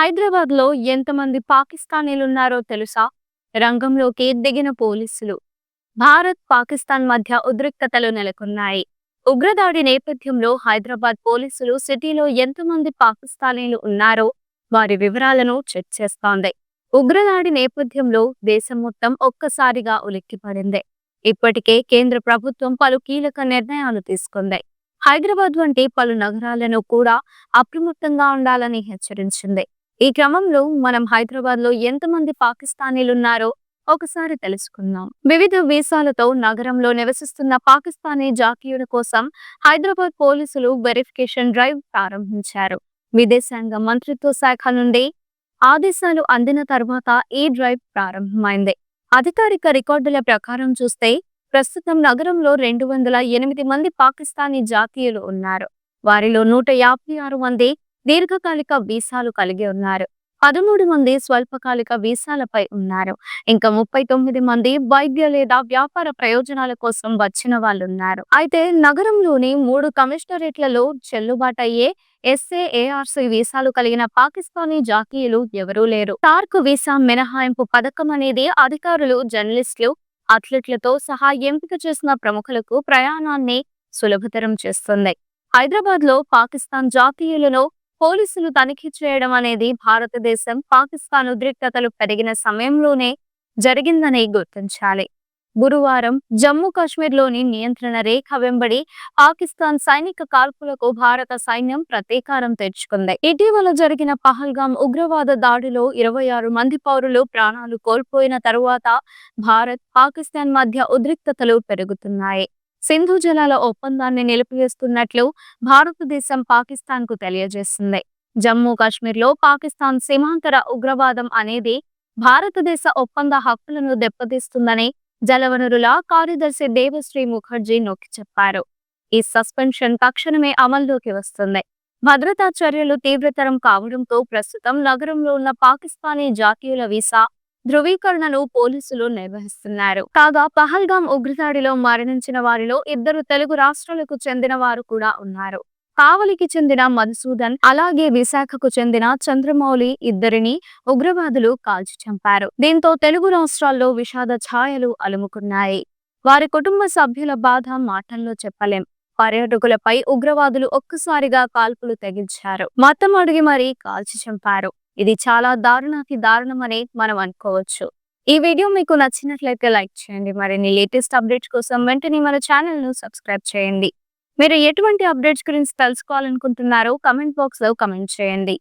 హైదరాబాద్లో ఎంతమంది పాకిస్తానీలున్నారో తెలుసా? రంగంలోకి దిగిన పోలీసులు. భారత్ పాకిస్తాన్ మధ్య ఉద్రిక్తతలు నెలకొన్నాయి. ఉగ్రదాడి నేపథ్యంలో హైదరాబాద్ పోలీసులు సిటీలో ఎంతమంది పాకిస్తానీలు ఉన్నారో వారి వివరాలను చెక్ చేస్తోంది. ఉగ్రదాడి నేపథ్యంలో దేశం మొత్తం ఒక్కసారిగా ఉలిక్కిపడింది. ఇప్పటికే కేంద్ర ప్రభుత్వం పలు కీలక నిర్ణయాలు తీసుకుంది. హైదరాబాద్ వంటి పలు నగరాలను కూడా అప్రమత్తంగా ఉండాలని హెచ్చరించింది. ఈ క్రమంలో మనం హైదరాబాద్లో ఎంతమంది పాకిస్తానీలున్నారో ఒకసారి తెలుసుకుందాం. వివిధ వీసాలతో నగరంలో నివసిస్తున్న పాకిస్తానీ జాతీయుల కోసం హైదరాబాద్ పోలీసులు వెరిఫికేషన్ డ్రైవ్ ప్రారంభించారు. విదేశాంగ మంత్రిత్వ శాఖ నుండి ఆదేశాలు అందిన తర్వాత ఈ డ్రైవ్ ప్రారంభమైంది. అధికారిక రికార్డుల ప్రకారం చూస్తే ప్రస్తుతం నగరంలో రెండు వందల ఎనిమిది మంది పాకిస్తానీ జాతీయులు ఉన్నారు. వారిలో నూట యాభై ఆరు మంది దీర్ఘకాలిక వీసాలు కలిగి ఉన్నారు. పదమూడు మంది స్వల్పకాలిక వీసాలపై ఉన్నారు. ఇంకా ముప్పై తొమ్మిది మంది వైద్య లేదా వ్యాపార ప్రయోజనాల కోసం వచ్చిన వాళ్ళు ఉన్నారు అయితే నగరంలోని మూడు కమిషనరేట్లలో చెల్లుబాటు అయ్యే ఎస్ఏఏఆర్సీ వీసాలు కలిగిన పాకిస్తానీ జాతీయులు ఎవరూ లేరు. టార్క్ వీసా మినహాయింపు పథకం అనేది అధికారులు జర్నలిస్టులు అథ్లెట్లతో సహా ఎంపిక చేసిన ప్రముఖులకు ప్రయాణాన్ని సులభతరం చేస్తుంది. హైదరాబాద్లో పాకిస్తాన్ జాతీయులను పోలీసులు తనిఖీ చేయడం అనేది భారతదేశం పాకిస్తాన్ ఉద్రిక్తతలు పెరిగిన సమయంలోనే జరిగిందని గుర్తించాలి. గురువారం జమ్మూ కాశ్మీర్లోని నియంత్రణ రేఖ వెంబడి పాకిస్తాన్ సైనిక కాల్పులకు భారత సైన్యం ప్రతీకారం తెచ్చుకుంది. ఇటీవల జరిగిన పహల్గాం ఉగ్రవాద దాడిలో ఇరవై ఆరు మంది పౌరులు ప్రాణాలు కోల్పోయిన తరువాత భారత్ పాకిస్తాన్ మధ్య ఉద్రిక్తతలు పెరుగుతున్నాయి. సింధు జలాల ఒప్పందాన్ని నిలిపివేస్తున్నట్లు భారతదేశం పాకిస్తాన్కు తెలియజేసింది జమ్మూ కాశ్మీర్లో పాకిస్తాన్ సీమాంతర ఉగ్రవాదం అనేది భారతదేశ ఒప్పంద హక్కులను దెబ్బతీస్తుందని జలవనరుల కార్యదర్శి దేవశ్రీ ముఖర్జీ నొక్కి చెప్పారు. ఈ సస్పెన్షన్ తక్షణమే అమల్లోకి వస్తుంది. భద్రతా చర్యలు తీవ్రతరం కావడంతో ప్రస్తుతం నగరంలో ఉన్న పాకిస్తానీ జాతీయుల వీసా ధృవీకరణలు పోలీసులు నిర్వహిస్తున్నారు. కాగా పహల్గాం ఉగ్రదాడిలో మరణించిన వారిలో ఇద్దరు తెలుగు రాష్ట్రాలకు చెందిన వారు కూడా ఉన్నారు. కావలికి చెందిన మధుసూదన్ అలాగే విశాఖకు చెందిన చంద్రమౌళి ఇద్దరిని ఉగ్రవాదులు కాల్చి చంపారు. దీంతో తెలుగు రాష్ట్రాల్లో విషాద ఛాయలు అలుముకున్నాయి. వారి కుటుంబ సభ్యుల బాధ మాటల్లో చెప్పలేం. పర్యాటకులపై ఉగ్రవాదులు ఒక్కసారిగా కాల్పులు తెగించారు. మతం అడిగి మరీ కాల్చి చంపారు. ఇది చాలా దారుణాతి అని మనం అనుకోవచ్చు. ఈ వీడియో మీకు నచ్చినట్లయితే లైక్ చేయండి. మరిన్ని లేటెస్ట్ అప్డేట్స్ కోసం వెంటనే మన ఛానల్ను సబ్స్క్రైబ్ చేయండి. మీరు ఎటువంటి అప్డేట్స్ గురించి తెలుసుకోవాలనుకుంటున్నారో కమెంట్ బాక్స్లో కమెంట్ చేయండి.